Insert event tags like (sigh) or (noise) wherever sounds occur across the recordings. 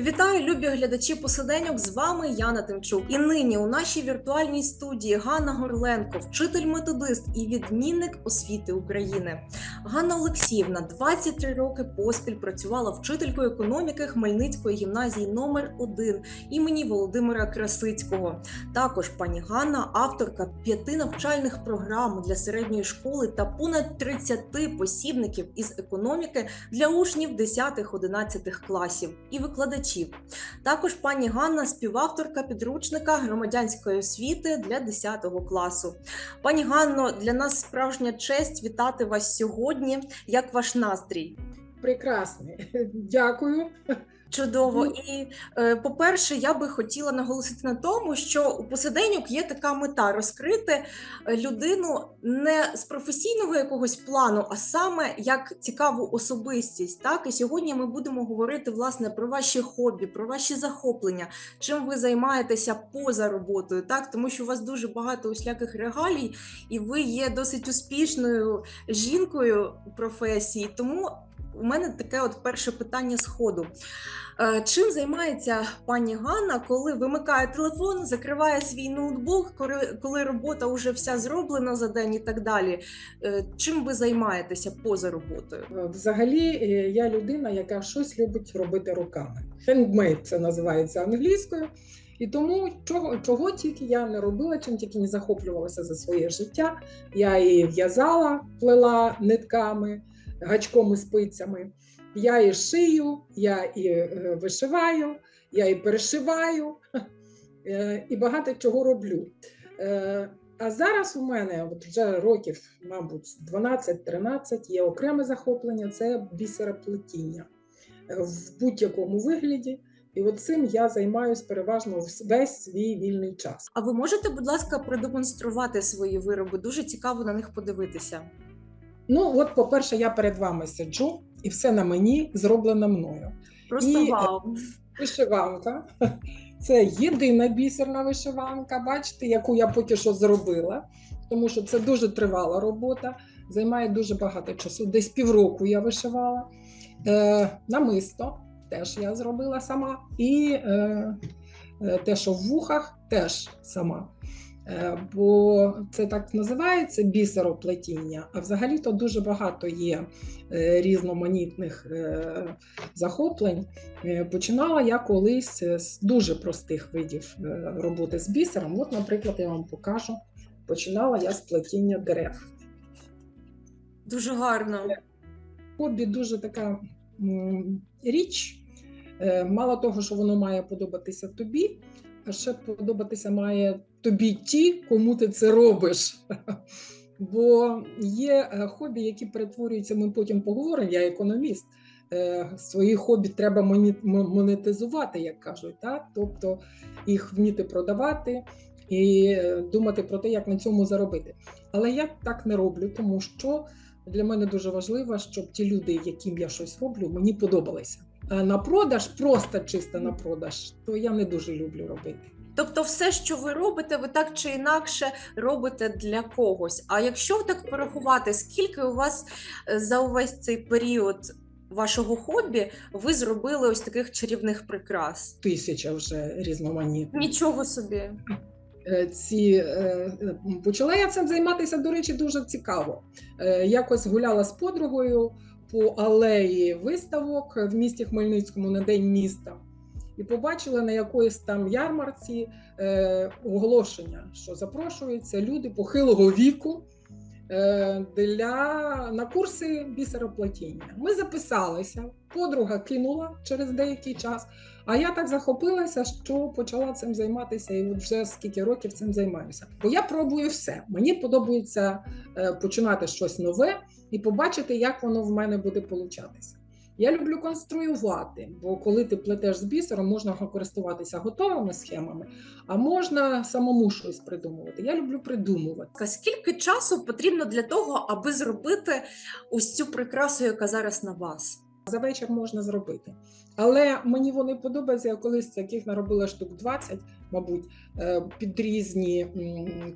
Вітаю, любі глядачі посиденьок. З вами Яна Тимчук. І нині у нашій віртуальній студії Ганна Горленко, вчитель-методист і відмінник освіти України. Ганна Олексіївна 23 роки поспіль працювала вчителькою економіки Хмельницької гімназії номер 1 імені Володимира Красицького. Також пані Ганна, авторка п'яти навчальних програм для середньої школи та понад 30 посібників із економіки для учнів 10-11 класів і викладачів. Також пані Ганна співавторка підручника громадянської освіти для 10 класу. Пані Ганно, для нас справжня честь вітати вас сьогодні. Як ваш настрій? Прекрасний. (laughs) Дякую. Чудово. І е, по-перше, я би хотіла наголосити на тому, що у посиденьок є така мета розкрити е, людину не з професійного якогось плану, а саме як цікаву особистість. Так, і сьогодні ми будемо говорити власне про ваші хобі, про ваші захоплення, чим ви займаєтеся поза роботою, так тому що у вас дуже багато усіляких регалій, і ви є досить успішною жінкою професії. Тому у мене таке от перше питання з ходу. Е, Чим займається пані Ганна, коли вимикає телефон, закриває свій ноутбук, коли- робота вже вся зроблена за день і так далі? Е, Чим ви займаєтеся поза роботою? Взагалі, е, я людина, яка щось любить робити руками. Handmade це називається англійською. І тому чого, чого тільки я не робила, чим тільки не захоплювалася за своє життя. Я і в'язала, плела нитками, гачком і спицями. Я і шию, я і е, вишиваю, я і перешиваю, (laughs) е, і багато чого роблю. Е, А зараз у мене от вже років, мабуть, 12-13 є окреме захоплення це бісероплетіння в будь-якому вигляді. І от цим я займаюся переважно весь свій вільний час. А ви можете, будь ласка, продемонструвати свої вироби? Дуже цікаво на них подивитися. Ну, от, по-перше, я перед вами сиджу, і все на мені зроблено мною. Просто І, е, вау! Вишиванка. (laughs) Це єдина бісерна вишиванка, бачите, яку я поки що зробила, тому що це дуже тривала робота, займає дуже багато часу. Десь півроку я вишивала. Е, намисто теж я зробила сама. І е, е, те, що в вухах, теж сама. Е, бо це так називається бісероплетіння, а взагалі-то дуже багато є е, різноманітних е, захоплень. Починала я колись з дуже простих видів роботи з бісером. От, наприклад, я вам покажу. Починала я з плетіння дерев. Дуже гарно. Хобі дуже така річ. Мало того, що воно має подобатися тобі, а ще подобатися має тобі ті, кому ти це робиш. (laughs) Бо є е, хобі, які перетворюються, ми потім поговоримо, я економіст. Е, Свої хобі треба монетизувати, як кажуть. Так? Тобто їх вміти продавати і е, думати про те, як на цьому заробити. Але я так не роблю, тому що для мене дуже важливо, щоб ті люди, яким я щось роблю, мені подобалися. А на продаж, просто чисто на продаж, то я не дуже люблю робити. Тобто, все, що ви робите, ви так чи інакше робите для когось. А якщо так порахувати, скільки у вас е, за увесь цей період вашого хобі ви зробили ось таких чарівних прикрас? Тисяча вже різноманітних. Нічого собі. Е, Ці е, е, почала я цим займатися, до речі, дуже цікаво. Е, Якось гуляла з подругою по алеї виставок в місті Хмельницькому на день міста. І побачила на якоїсь там ярмарці е, оголошення, що запрошуються люди похилого віку е, для, на курси бісероплатіння. Ми записалися, подруга кинула через деякий час, а я так захопилася, що почала цим займатися, і вже скільки років цим займаюся. Бо я пробую все. Мені подобається е, починати щось нове і побачити, як воно в мене буде получатися. Я люблю конструювати, бо коли ти плетеш з бісером, можна користуватися готовими схемами, а можна самому щось придумувати. Я люблю придумувати. Скільки часу потрібно для того, аби зробити ось цю прикрасу, яка зараз на вас? За вечір можна зробити. Але мені вони подобаються. Я колись таких наробила штук 20, мабуть, е, під різні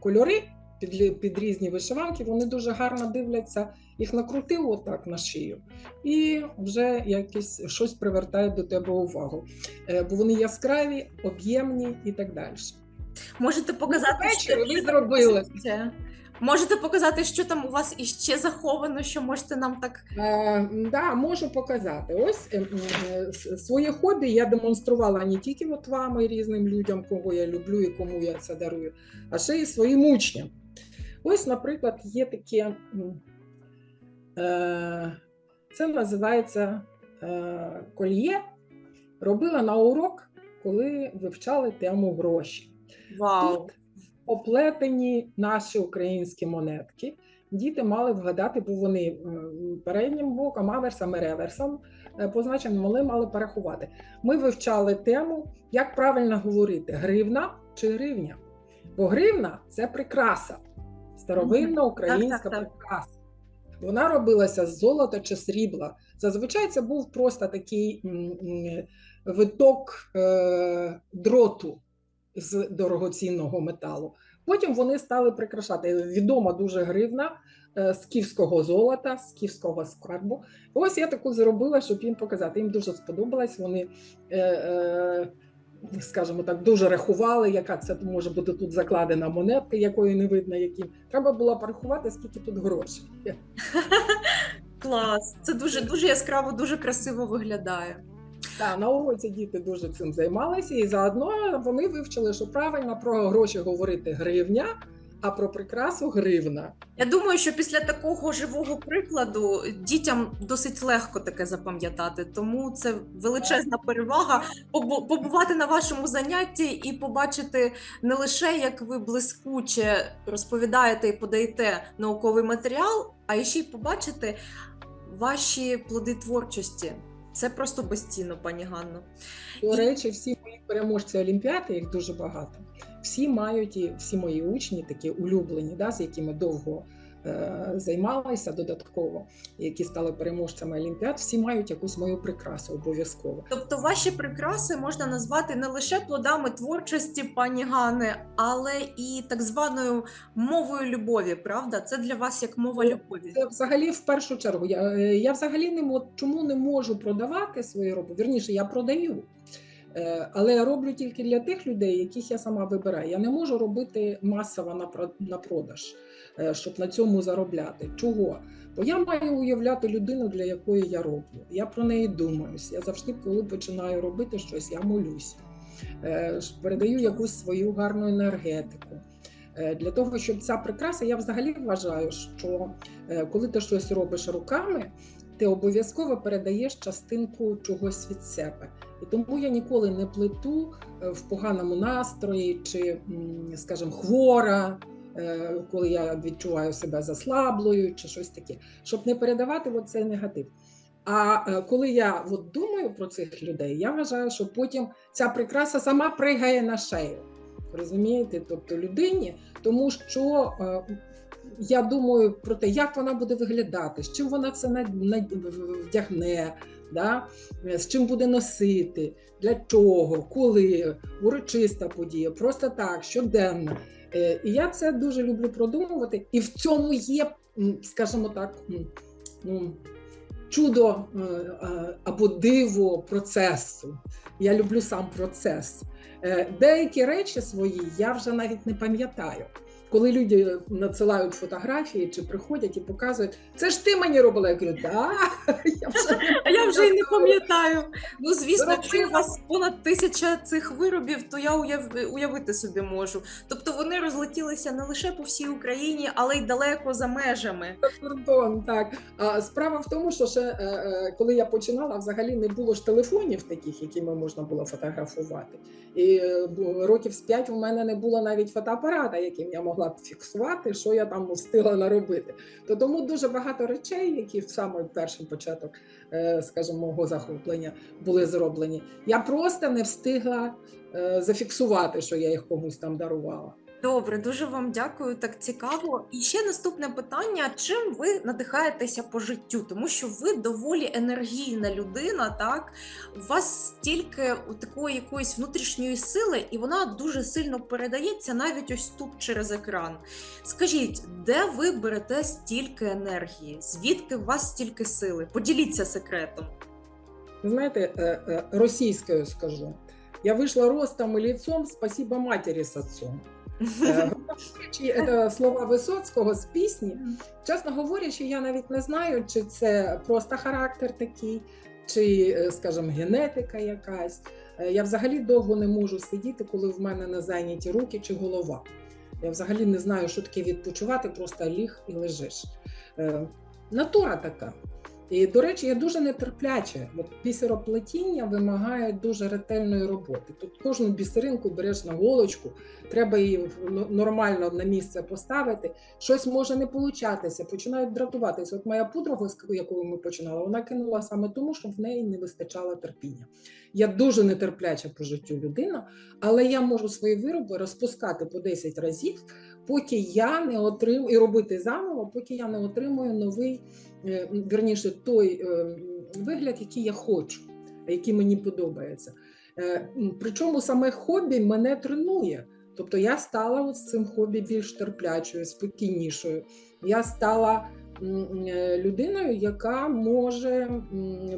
кольори. під, під різні вишиванки, вони дуже гарно дивляться, їх накрутив отак на шию, і вже якесь щось привертає до тебе увагу. Е, Бо вони яскраві, об'ємні і так далі. Можете показати, Ввечері ви зробили. Це. Можете показати, що там у вас іще заховано, що можете нам так. Е, да, можу показати. Ось е, е, своє хобі я демонструвала не тільки от вам і різним людям, кого я люблю і кому я це дарую, а ще й своїм учням. Ось, наприклад, є таке. Е, це називається е, кольє. Робила на урок, коли вивчали тему гроші. Вау! Тут оплетені наші українські монетки. Діти мали вгадати, бо вони е, переднім боком, аверсом і реверсом е, позначені, могли мали порахувати. Ми вивчали тему, як правильно говорити: гривна чи гривня. Бо гривна це прикраса, старовинна українська Так, так, так. прикраса. Вона робилася з золота чи срібла. Зазвичай це був просто такий виток е, дроту з дорогоцінного металу. Потім вони стали прикрашати. Відома дуже гривна е, з київського золота, з київського скарбу. Ось я таку зробила, щоб їм показати. Їм дуже сподобалось. Вони, е, е, скажімо так, дуже рахували, яка це може бути тут закладена монетка, якої не видно, яким. Треба було порахувати, скільки тут грошей. (laughs) Клас! Це дуже дуже яскраво, дуже красиво виглядає. Так, на уроці діти дуже цим займалися, і заодно вони вивчили, що правильно про гроші говорити гривня, а про прикрасу гривна. Я думаю, що після такого живого прикладу дітям досить легко таке запам'ятати, тому це величезна перевага побу- побувати на вашому занятті і побачити не лише як ви блискуче розповідаєте і подаєте науковий матеріал, а ще й побачити ваші плоди творчості. Це просто безцінно, пані Ганно. До речі, всі мої переможці Олімпіади, їх дуже багато. Всі мають і всі мої учні, такі улюблені, да, з якими довго займалися додатково, які стали переможцями Олімпіад, всі мають якусь мою прикрасу обов'язково. Тобто ваші прикраси можна назвати не лише плодами творчості пані Гани, але і так званою мовою любові. Правда, це для вас як мова Ну, любові. Це взагалі в першу чергу. Я, е, я взагалі не мо- чому не можу продавати свої роботи. Вірніше, я продаю. Е, Але я роблю тільки для тих людей, яких я сама вибираю. Я не можу робити масово на про- на продаж, е, щоб на цьому заробляти. Чого? Бо я маю уявляти людину, для якої я роблю. Я про неї думаюсь. Я завжди, коли починаю робити щось, я молюсь, Е, передаю якусь свою гарну енергетику. Е, Для того, щоб ця прикраса, я взагалі вважаю, що е, коли ти щось робиш руками, ти обов'язково передаєш частинку чогось від себе. І тому я ніколи не плету е, в поганому настрої чи, скажімо, хвора, е, коли я відчуваю себе заслаблою чи щось таке, щоб не передавати цей негатив. А е, коли я от думаю про цих людей, я вважаю, що потім ця прикраса сама пригає на шею. Розумієте? Тобто людині, тому що е, я думаю про те, як вона буде виглядати, з чим вона це вдягне, да? е, з чим буде носити, для чого, коли, урочиста подія, просто так, щоденно. Е, І я це дуже люблю продумувати. І в цьому є, скажімо так, ну, чудо е, е, або диво процесу. Я люблю сам процес. Деякі речі свої я вже навіть не пам'ятаю. Коли люди надсилають фотографії чи приходять і показують, це ж ти мені робила. Я кажу, да, (laughs) я вже А я вже й не пам'ятаю. Ну звісно, якщо у вас понад тисяча цих виробів, то я уявити собі можу. Тобто вони розлетілися не лише по всій Україні, але й далеко за межами. кордон. Так а справа в тому, що ще е, е, коли я починала, взагалі не було ж телефонів таких, якими можна було фотографувати. І е, років з п'ять у мене не було навіть фотоапарата, яким я могла б фіксувати, що я там встигла наробити. То тому дуже багато речей, які в самий перший початок, е, скажімо, мого захоплення були зроблені. Я просто не встигла е, зафіксувати, що я їх комусь там дарувала. Добре, дуже вам дякую. Так цікаво. І ще наступне питання: чим ви надихаєтеся по життю? Тому що ви доволі енергійна людина, так у вас стільки такої якоїсь внутрішньої сили, і вона дуже сильно передається навіть ось тут через екран. Скажіть, де ви берете стільки енергії? Звідки у вас стільки сили? Поділіться секретом. Знаєте, е, е, російською скажу. Я вийшла ростом і лицом, спасибо матері з отцом. Е, (laughs) Це слова Висоцького з пісні. Чесно говорячи, я навіть не знаю, чи це просто характер такий, чи, е, скажімо, генетика якась. Е, Я взагалі довго не можу сидіти, коли в мене не зайняті руки чи голова. Я взагалі не знаю, що таке відпочивати, просто ліг і лежиш. Натура така. І, до речі, я дуже нетерпляча. От бісероплетіння вимагає дуже ретельної роботи. Тут кожну бісеринку береш на голочку, треба її ну, нормально на місце поставити. Щось може не получатися, починають дратуватися. От моя подруга, з якою ми починали, вона кинула саме тому, що в неї не вистачало терпіння. Я дуже нетерпляча по життю людина, але я можу свої вироби розпускати по 10 разів, поки я не отримую і робити заново, поки я не отримую новий, е, вірніше, той е, вигляд, який я хочу, який мені подобається. Е, Причому саме хобі мене тренує. Тобто я стала з цим хобі більш терплячою, спокійнішою. Я стала людиною, яка може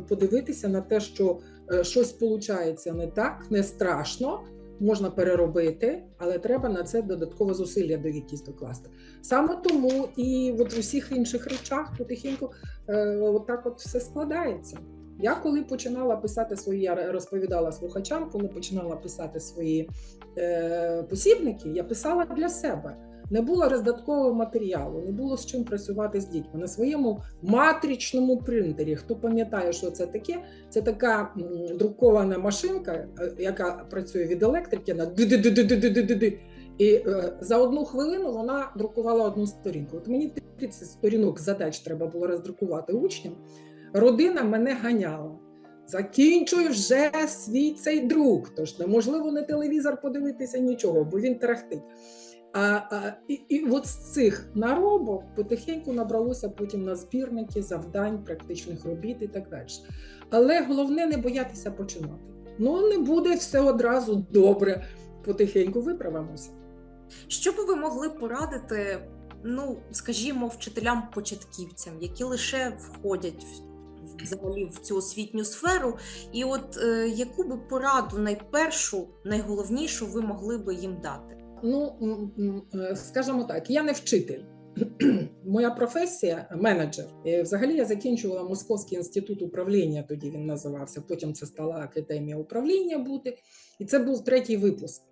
подивитися на те, що щось виходить не так, не страшно. Можна переробити, але треба на це додаткове зусилля до якісь докласти. Саме тому і от в усіх інших речах потихеньку е, отак от все складається. Я коли починала писати свої, я розповідала слухачам, коли починала писати свої е, посібники, я писала для себе. Не було роздаткового матеріалу, не було з чим працювати з дітьми. На своєму матричному принтері. Хто пам'ятає, що це таке? Це така друкована машинка, е, яка працює від електрики на ди-ди-ди-ди-ди-ди-ди-ди. І е, за одну хвилину вона друкувала одну сторінку. От мені 30 сторінок задач треба було роздрукувати учням. Родина мене ганяла. Закінчуй вже свій цей друк. Тож неможливо на телевізор подивитися нічого, бо він тарахтить. А, а, і, і от з цих наробок потихеньку набралося потім на збірники, завдань, практичних робіт і так далі. Але головне не боятися починати. Ну не буде все одразу добре. Потихеньку виправимося. Що би ви могли порадити, ну скажімо, вчителям-початківцям, які лише входять взагалі в цю освітню сферу, і от е, яку би пораду найпершу, найголовнішу ви могли би їм дати? Ну, е, скажімо так, я не вчитель. (clears throat) Моя професія менеджер. Взагалі я закінчувала Московський інститут управління, тоді він називався. Потім це стала академія управління бути. І це був третій випуск.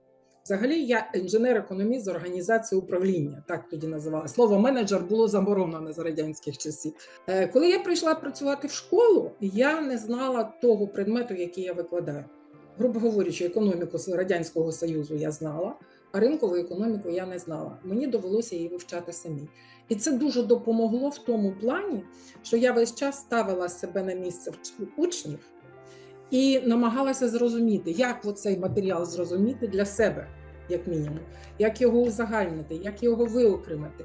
Взагалі, я інженер-економіст з організації управління, так тоді називала. Слово менеджер було заборонено з радянських часів. Е, Коли я прийшла працювати в школу, я не знала того предмету, який я викладаю. Грубо говорячи, економіку Радянського Союзу я знала, а ринкову економіку я не знала. Мені довелося її вивчати самі. І це дуже допомогло в тому плані, що я весь час ставила себе на місце учнів і намагалася зрозуміти, як цей матеріал зрозуміти для себе, як мінімум, як його узагальнити, як його виокремити.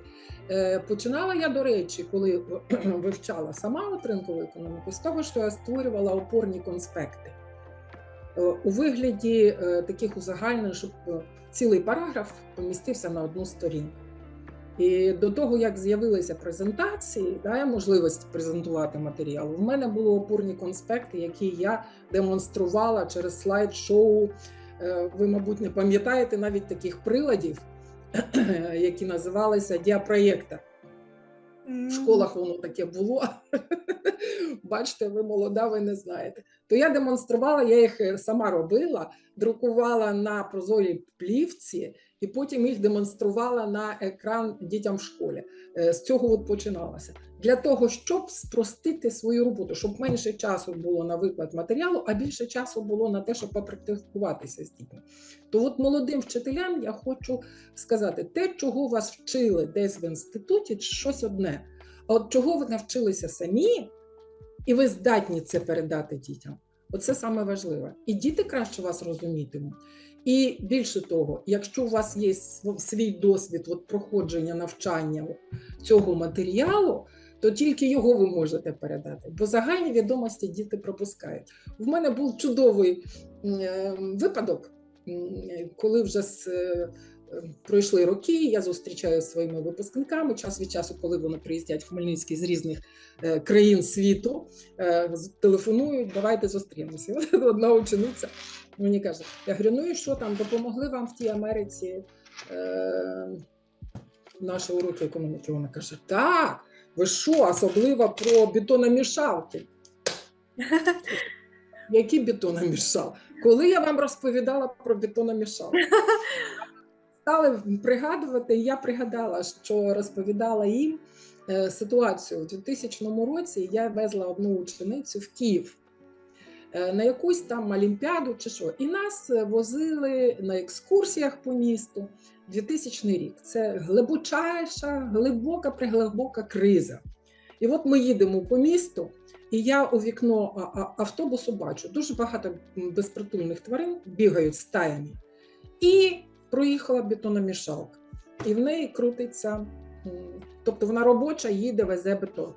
Е, Починала я, до речі, коли (clears throat) вивчала сама от ринкову економіку, з того, що я створювала опорні конспекти у вигляді е, таких узагальнень, щоб е, цілий параграф помістився на одну сторінку. І до того, як з'явилися презентації, да, можливість презентувати матеріал, в мене були опорні конспекти, які я демонструвала через слайд-шоу. Е, Ви, мабуть, не пам'ятаєте навіть таких приладів, (clears throat) які називалися діапроєктор. В школах воно таке було. (laughs) Бачите, ви молода, ви не знаєте. То я демонструвала, я їх е, сама робила, друкувала на прозорій плівці і потім їх демонструвала на екран дітям в школі. Е, З цього от починалося. Для того, щоб спростити свою роботу, щоб менше часу було на виклад матеріалу, а більше часу було на те, щоб попрактикуватися з дітьми. То от молодим вчителям я хочу сказати, те, чого вас вчили десь в інституті, щось одне. А от чого ви навчилися самі, і ви здатні це передати дітям. Оце саме важливе. І діти краще вас розумітимуть. І більше того, якщо у вас є свій досвід от, проходження навчання цього матеріалу, то тільки його ви можете передати, бо загальні відомості діти пропускають. В мене був чудовий е, випадок, коли вже з, е, пройшли роки, я зустрічаюся зі своїми випускниками час від часу, коли вони приїздять в Хмельницький з різних е, країн світу, е, телефонують, давайте зустрінемося. (laughs) Одна учениця мені каже: я говорю, ну і що там, допомогли вам в тій Америці е, наші уроки економіки? Вона каже: так, ви що, особливо про бетономішалки. (laughs) Які бетономішалки? Коли я вам розповідала про бетономішалки? (laughs) Стали пригадувати, я пригадала, що розповідала їм е, ситуацію. У 2000 році я везла одну ученицю в Київ е, на якусь там олімпіаду чи що. І нас возили на екскурсіях по місту 2000 рік. Це глибочайша, глибока, приглибока криза. І от ми їдемо по місту, і я у вікно автобусу бачу дуже багато безпритульних тварин бігають стаями. І проїхала бетономішалка. І в неї крутиться, тобто вона робоча, їде, везе бетон.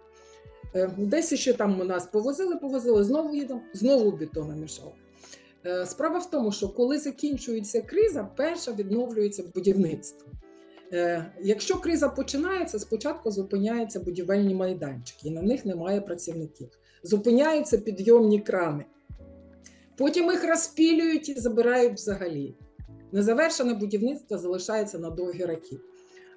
Е, Десь ще там у нас повозили, повозили, знову їдемо, знову бетономішалка. Е, Справа в тому, що коли закінчується криза, перша відновлюється будівництво. Е, Якщо криза починається, спочатку зупиняються будівельні майданчики, і на них немає працівників. Зупиняються підйомні крани. Потім їх розпілюють і забирають взагалі. Незавершене будівництво залишається на довгі роки.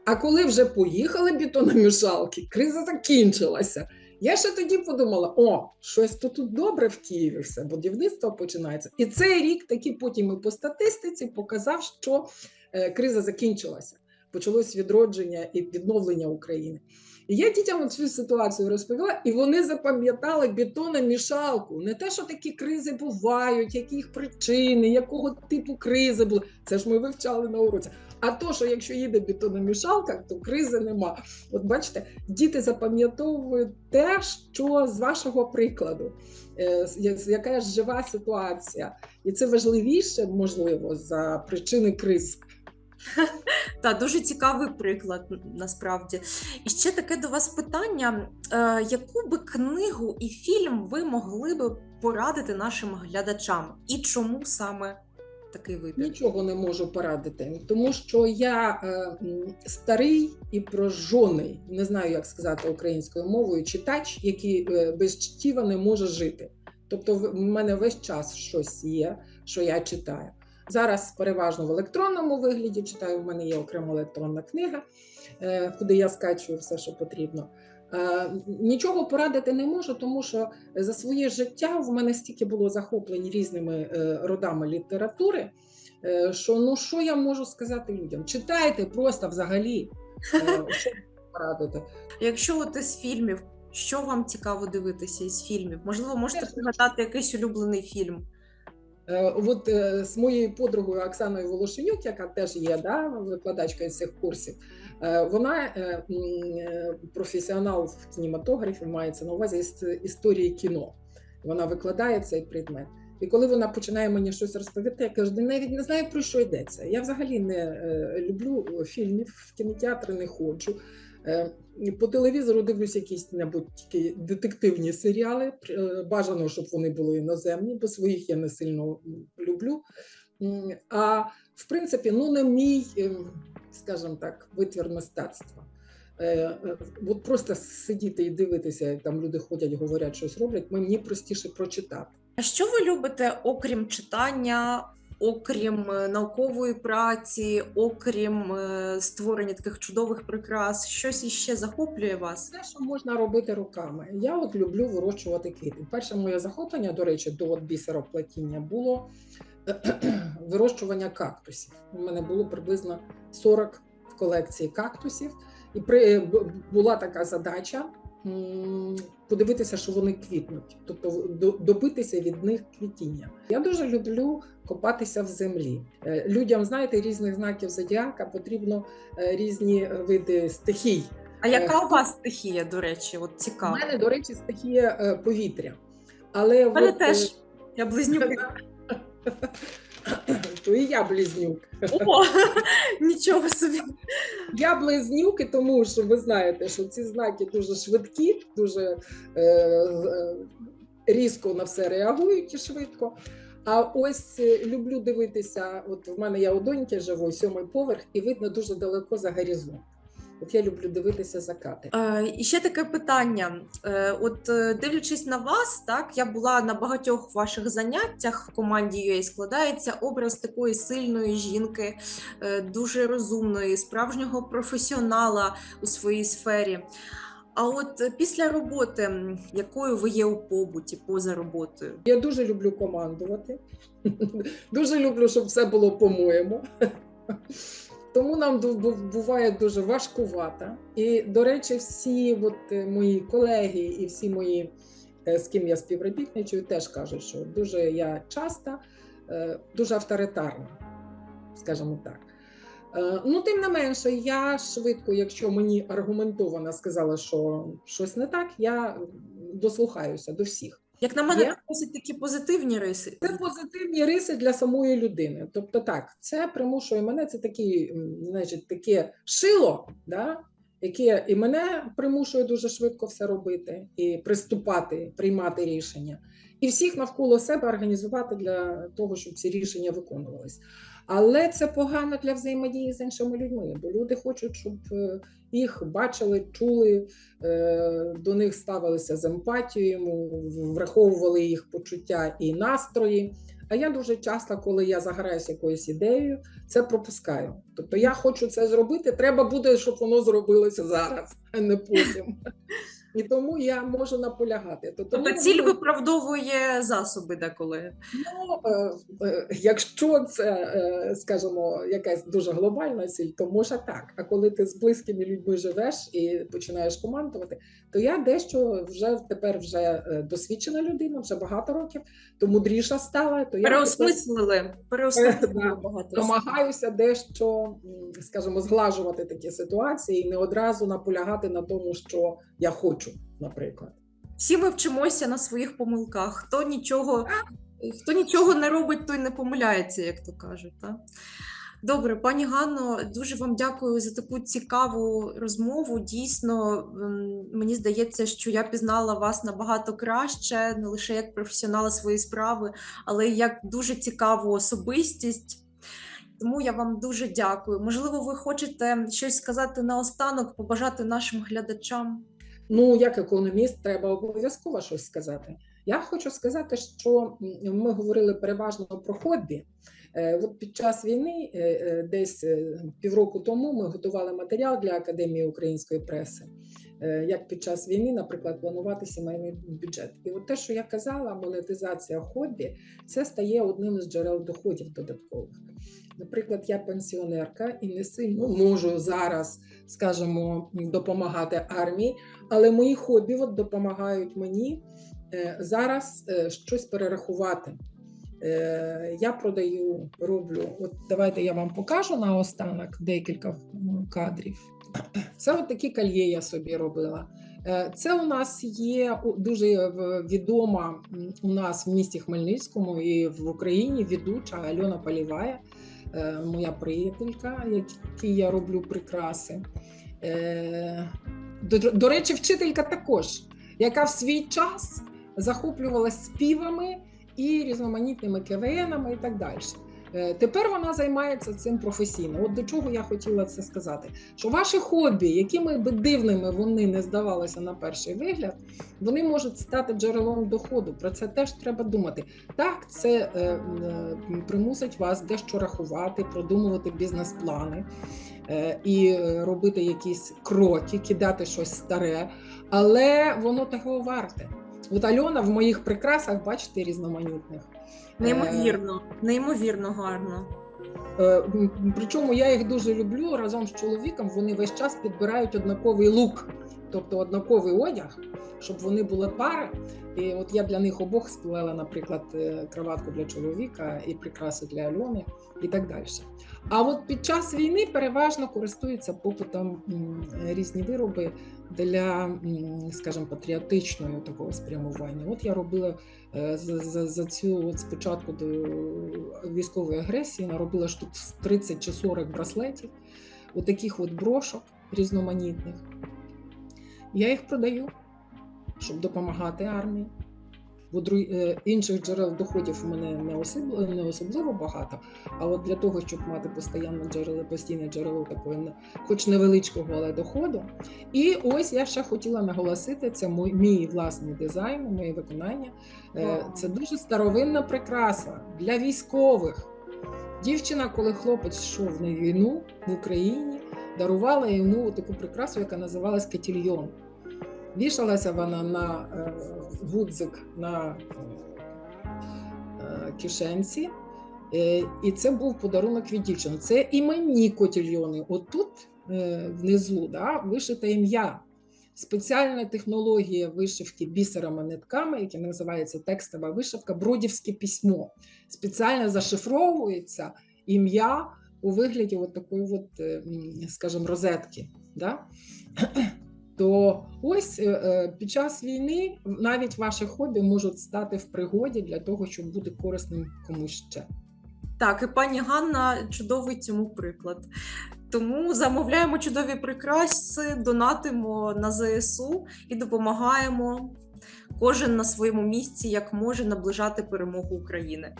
А коли вже поїхали бетономішалки, криза закінчилася. Я ще тоді подумала: о, щось то тут добре в Києві, все, будівництво починається. І цей рік таки потім і по статистиці показав, що е, криза закінчилася. Почалось відродження і відновлення України. І я дітям цю ситуацію розповіла, і вони запам'ятали бетономішалку. Не те, що такі кризи бувають, які їх причини, якого типу кризи були. Це ж ми вивчали на уроці. А то, що якщо їде бетономішалка, то кризи нема. От бачите, діти запам'ятовують те, що з вашого прикладу, е, яка ж жива ситуація, і це важливіше, можливо, за причини криз. (laughs) Та дуже цікавий приклад насправді. І ще таке до вас питання: е, яку би книгу і фільм ви могли би порадити нашим глядачам? І чому саме такий вибір? Нічого не можу порадити, тому що я е, старий і прожжений, не знаю, як сказати українською мовою, читач, який е, без чтіва не може жити. Тобто, в мене весь час щось є, що я читаю. Зараз переважно в електронному вигляді читаю. В мене є окрема електронна книга, е, куди я скачую все, що потрібно. Е, Нічого порадити не можу, тому що за своє життя в мене стільки було захоплень різними е, родами літератури. Що ну що я можу сказати людям? Читайте просто взагалі. Що порадити? Якщо от із фільмів, що вам цікаво дивитися із фільмів? Можливо, можете пригадати якийсь улюблений фільм? Е, От е, з моєю подругою Оксаною Волошенюк, яка теж є да, викладачкою цих курсів, е, вона професіонал в кінематографі, мається на увазі іс- історії кіно. Вона викладає цей предмет. І коли вона починає мені щось розповідати, я кажу, «Я навіть не знаю про що йдеться. Я взагалі не люблю фільмів, в кінотеатри не ходжу. Е, По телевізору дивлюсь якісь небудь детективні серіали. Е, Бажано, щоб вони були іноземні, бо своїх я не сильно люблю. А в принципі, ну не мій, ем, скажімо так, витвір мистецтва. Е, От просто сидіти і дивитися, як там люди ходять, говорять, щось роблять. Мені простіше прочитати. А що ви любите, окрім читання, окрім е, наукової праці, окрім е, створення таких чудових прикрас? Щось іще захоплює вас? Все, що можна робити руками. Я от люблю вирощувати квіти. Перше моє захоплення, до речі, до от бісероплетіння було (clears throat) вирощування кактусів. У мене було приблизно 40 в колекції кактусів, і при була така задача. Подивитися, що вони квітнуть, тобто до- добитися від них квітіння. Я дуже люблю копатися в землі. Е, Людям, знаєте, різних знаків зодіака потрібно е, різні види стихій. А яка у вас стихія, до речі? От У мене, до речі, стихія е, повітря. Але мене от, е, теж. Я близнюки. (laughs) що і я близнюк. О, (laughs) нічого собі. Я близнюк, і тому що ви знаєте, що ці знаки дуже швидкі, дуже е, е, різко на все реагують і швидко. А ось е, люблю дивитися. От в мене я у доньки живу, сьомий поверх, і видно дуже далеко за горизонт. От я люблю дивитися закати. Е, і ще таке питання. Е, от е, дивлячись на вас, так я була на багатьох ваших заняттях в команді UA складається образ такої сильної жінки, е, дуже розумної, справжнього професіонала у своїй сфері. А от після роботи, якою ви є у побуті поза роботою? Я дуже люблю командувати. (laughs) Дуже люблю, щоб все було по-моєму. (laughs) Тому нам буває дуже важкувато. І, до речі, всі от, е, мої колеги і всі мої, е, з ким я співробітничаю, теж кажуть, що дуже я часто, е, дуже авторитарна, скажімо так. Ну, тим не менше, я швидко, якщо мені аргументовано сказали, що щось не так, я дослухаюся до всіх. Як на мене, Є? це досить такі позитивні риси. Це позитивні риси для самої людини. Тобто, так, це примушує мене. Це такий, значить, таке шило, да, яке і мене примушує дуже швидко все робити і приступати, приймати рішення, і всіх навколо себе організувати для того, щоб ці рішення виконувались. Але це погано для взаємодії з іншими людьми, бо люди хочуть, щоб е, їх бачили, чули, е, до них ставилися з емпатією, враховували їх почуття і настрої. А я дуже часто, коли я загораюся якоюсь ідеєю, це пропускаю. Тобто я хочу це зробити, треба буде, щоб воно зробилося зараз, а не потім. (laughs) І тому я можу наполягати. То тому Тобто ціль виправдовує засоби деколи. Ну, е, е, якщо це, е, скажімо, якась дуже глобальна ціль, то може так. А коли ти з близькими людьми живеш і починаєш командувати, то я дещо вже тепер вже досвідчена людина, вже багато років, то мудріша стала. То я Переосмислили, переосмислили (laughs) багато. намагаюся дещо, скажімо, зглажувати такі ситуації і не одразу наполягати на тому, що я хочу, наприклад. Всі ми вчимося на своїх помилках. Хто нічого, хто нічого не робить, той не помиляється, як то кажуть. Так? Добре, пані Ганно, дуже вам дякую за таку цікаву розмову. Дійсно, мені здається, що я пізнала вас набагато краще, не лише як професіонала своєї справи, але й як дуже цікаву особистість. Тому я вам дуже дякую. Можливо, ви хочете щось сказати наостанок, побажати нашим глядачам. Ну, як економіст, треба обов'язково щось сказати. Я хочу сказати, що ми говорили переважно про хобі. Е, От під час війни, е, е, десь півроку тому, ми готували матеріал для Академії української преси. Е, Як під час війни, наприклад, планувати сімейний бюджет. І от те, що я казала, монетизація хобі, це стає одним із джерел доходів додаткових. Наприклад, я пенсіонерка і не сильно можу зараз, скажімо, допомагати армії, але мої хобі от допомагають мені е, зараз е, щось перерахувати. Я продаю, роблю. От давайте я вам покажу наостанок декілька кадрів. (clears throat) Це от такі кольє я собі робила. Е, Це у нас є дуже е, відома у нас в місті Хмельницькому і в Україні ведуча Альона Полівая, е, моя приятелька, якій я роблю прикраси. До, до речі, вчителька також, яка в свій час захоплювалася співами і різноманітними КВНами і так далі. Е, Тепер вона займається цим професійно. От до чого я хотіла це сказати: що ваші хобі, якими би дивними вони не здавалися на перший вигляд, вони можуть стати джерелом доходу. Про це теж треба думати. Так, це е, е, примусить вас дещо рахувати, продумувати бізнес-плани е, і робити якісь кроки, кидати щось старе, але воно того варте. От Альона в моїх прикрасах, бачите, різноманітних. Неймовірно, неймовірно гарно. Е, Причому я їх дуже люблю разом з чоловіком. Вони весь час підбирають однаковий лук. Тобто однаковий одяг, щоб вони були пари. І от я для них обох сплела, наприклад, е, кроватку для чоловіка і прикраси для Альони і так далі. А от під час війни переважно користуються попитом різні вироби для, скажімо, патріотичного такого спрямування. От я робила е, за, за, цю от спочатку до військової агресії, наробила штук 30 чи 40 браслетів, от таких от брошок різноманітних. Я їх продаю, щоб допомагати армії. Бо е, інших джерел доходів у мене не особливо, не особливо багато. А от для того, щоб мати постійне джерело, постійне джерело такої, хоч невеличкого, але доходу. І ось я ще хотіла наголосити: це мій, мій власний дизайн, моє виконання. Е, Це дуже старовинна прикраса для військових. Дівчина, коли хлопець йшов на війну в Україні, дарувала йому таку прикрасу, яка називалась кетільйон. Вішалася вона на е, гудзик на е, кишенці. Е, і це був подарунок від дівчини. Це іменні котільйони. Отут внизу да, вишите ім'я. Спеціальна технологія вишивки бісерами нитками, яка називається текстова вишивка, бродівське письмо. Спеціально зашифровується ім'я у вигляді от такої, от, е, скажімо, розетки. Да? То ось е, е, під час війни навіть ваші хобі можуть стати в пригоді для того, щоб бути корисним комусь ще. Так, і пані Ганна чудовий цьому приклад. Тому замовляємо чудові прикраси, донатимо на ЗСУ і допомагаємо кожен на своєму місці, як може наближати перемогу України.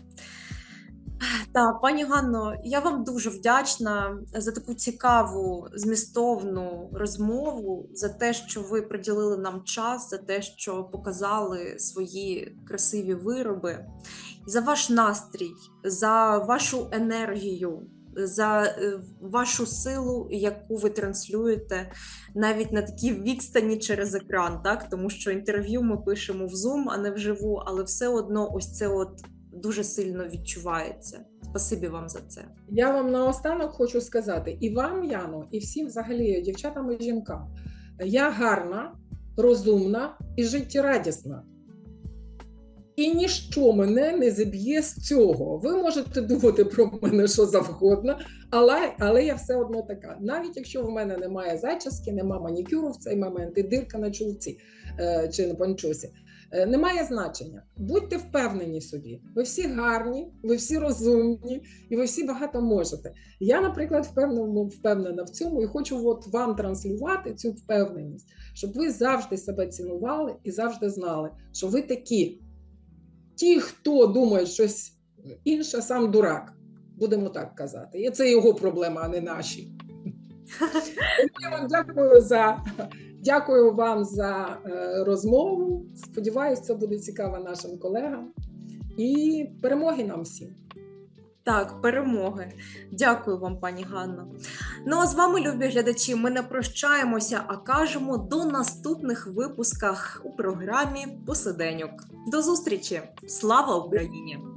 Так, пані Ганно, я вам дуже вдячна за таку цікаву змістовну розмову, за те, що ви приділили нам час, за те, що показали свої красиві вироби, за ваш настрій, за вашу енергію, за е, вашу силу, яку ви транслюєте навіть на такій відстані через екран, так? Тому що інтерв'ю ми пишемо в Zoom, а не вживу, але все одно ось це от дуже сильно відчувається. Спасибі вам за це. Я вам наостанок хочу сказати і вам, Яно, і всім взагалі дівчатам і жінкам. Я гарна, розумна і життєрадісна. І ніщо мене не зіб'є з цього. Ви можете думати про мене що завгодно, але, але я все одно така. Навіть якщо в мене немає зачіски, немає манікюру в цей момент, і дирка на чулці е, чи на панчосі. Е, Немає значення. Будьте впевнені собі. Ви всі гарні, ви всі розумні і ви всі багато можете. Я, наприклад, впевнена, впевнена в цьому і хочу от вам транслювати цю впевненість, щоб ви завжди себе цінували і завжди знали, що ви такі. Ті, хто думає щось інше, сам дурак. Будемо так казати. І це його проблема, а не наші. (laughs) Я вам дякую за дякую вам за е, розмову. Сподіваюся, це буде цікаво нашим колегам. І перемоги нам всім. Так, перемоги. Дякую вам, пані Ганно. Ну а з вами, любі глядачі, ми не прощаємося, а кажемо до наступних випусках у програмі Посиденьок. До зустрічі! Слава Україні!